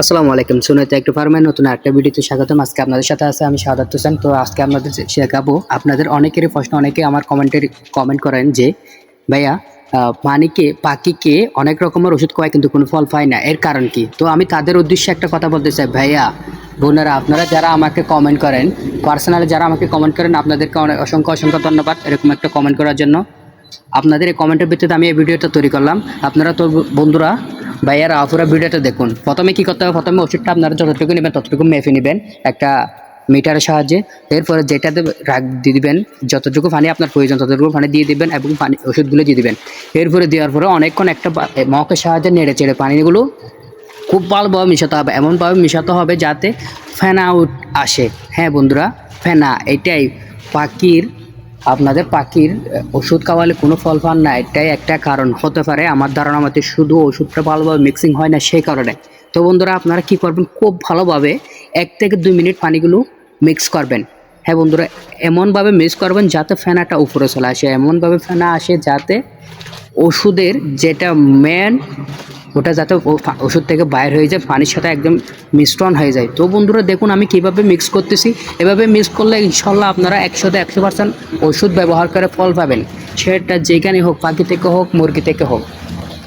আসসালামু আলাইকুম। সুনাইতে একটু ফার্মের নতুন একটা ভিডিওতে স্বাগতম। আজকে আপনাদের সাথে আছে আমি শাহাদাত হোসেন তো আজকে আপনাদের শেখাবো আপনাদের অনেকেরই প্রশ্ন, অনেকে আমার কমেন্টের কমেন্ট করেন যে, ভাইয়া পানিকে, পাখিকে অনেক রকমের ওষুধ খাওয়ায় কিন্তু কোনো ফল পায় না। এর কারণ কি? তো আমি তাদের উদ্দেশ্যে একটা কথা বলতে চাই। ভাইয়া, বোনেরা, আপনারা যারা আমাকে কমেন্ট করেন পার্সোনালি যারা আমাকে কমেন্ট করেন, আপনাদেরকে অনেক অসংখ্য অসংখ্য ধন্যবাদ এরকম একটা কমেন্ট করার জন্য। আপনাদের এই কমেন্টের ভিত্তিতে আমি এই ভিডিওটা তৈরি করলাম। আপনারা তো বন্ধুরা ভাইয়ারা, আপুরা ভিডিওটা দেখুন। প্রথমে কি করতে হবে? প্রথমে ওষুধটা আপনারা যতটুকু নেবেন, ততটুকু মেপে নেবেন একটা মিটারের সাহায্যে। এরপরে যেটাতে রাখ দিয়ে দিবেন, যতটুকু পানি আপনার প্রয়োজন, ততটুকু পানি দিয়ে দিবেন এবং পানি ওষুধগুলো দিয়ে দিবেন। এরপরে দেওয়ার পরে অনেকক্ষণ একটা মগের সাহায্যে নেড়ে চেড়ে পানিগুলো খুব ভালোভাবে মিশাতে হবে, এমনভাবে মিশাতে হবে যাতে ফ্যান আউট আসে। হ্যাঁ বন্ধুরা, ফেনা, এটাই পাখির আপনাদের পাখির ওষুধ খাওয়ালে কোনো ফল পান না, এটাই একটা কারণ। হতে পারে আমার ধারণা মতে শুধু ওষুধটা ভালোভাবে মিক্সিং হয় না, সেই কারণে। তো বন্ধুরা, আপনারা কি করবেন? খুব ভালোভাবে এক থেকে দুই মিনিট পানিগুলো মিক্স করবেন। হ্যাঁ বন্ধুরা, এমনভাবে মিক্স করবেন যাতে ফেনাটা উপরে চলে আসে। এমনভাবে ফেনা আসে যাতে ওষুধের যেটা মেন ওটা যাতে ওষুধ থেকে বাইর হয়ে যায়, পানির সাথে একদম মিশ্রণ হয়ে যায়। তো বন্ধুরা, দেখুন আমি কীভাবে মিক্স করতেছি। এভাবে মিক্স করলে ইনশাল্লাহ আপনারা একশোতে একশো পার্সেন্ট ওষুধ ব্যবহার করে ফল পাবেন। সেটা যেখানে হোক, পাখি থেকে হোক, মুরগি থেকে হোক।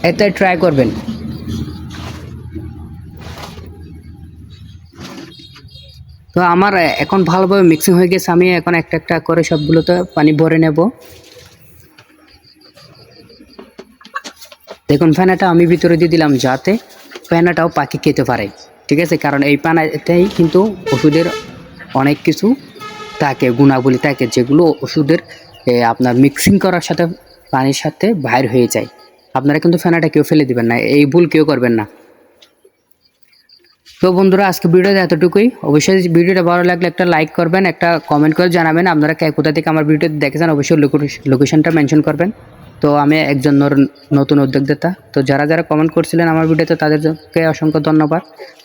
এতে ট্রাই করবেন। তো আমার এখন ভালোভাবে মিক্সিং হয়ে গেছে। আমি এখন একটা একটা করে সবগুলোতে পানি ভরে নেব। দেখুন, ফেনাটা আমি ভিতরে দিয়ে দিলাম যাতে ফেনাটাও পাখি খেতে পারে। ঠিক আছে? কারণ এই পানাটাই কিন্তু ওষুধের অনেক কিছু থাকে, গুণাবলী থাকে, যেগুলো ওষুধের আপনার মিক্সিং করার সাথে পানির সাথে বাইর হয়ে যায়। আপনারা কিন্তু ফেনাটা কেউ ফেলে দিবেন না, এই ভুল কেউ করবেন না। তো বন্ধুরা, আজকে ভিডিওটা এতটুকুই। অবশ্যই ভিডিওটা ভালো লাগলে একটা লাইক করবেন, একটা কমেন্ট করে জানাবেন। আপনারা কোথা থেকে আমার ভিডিও দেখেছেন, অবশ্যই লোকেশনটা মেনশন করবেন। তো আমি একজন নতুন উদ্যোক্তা। তো যারা যারা কমেন্ট করছিলেন আমার ভিডিওতে তাদেরকে অসংখ্য ধন্যবাদ।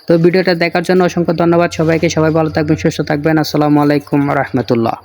তো ভিডিওটা দেখার জন্য অসংখ্য ধন্যবাদ সবাইকে। সবাই ভালো থাকবেন, সুস্থ থাকবেন। আসসালামু আলাইকুম রহমতুল্লাহ।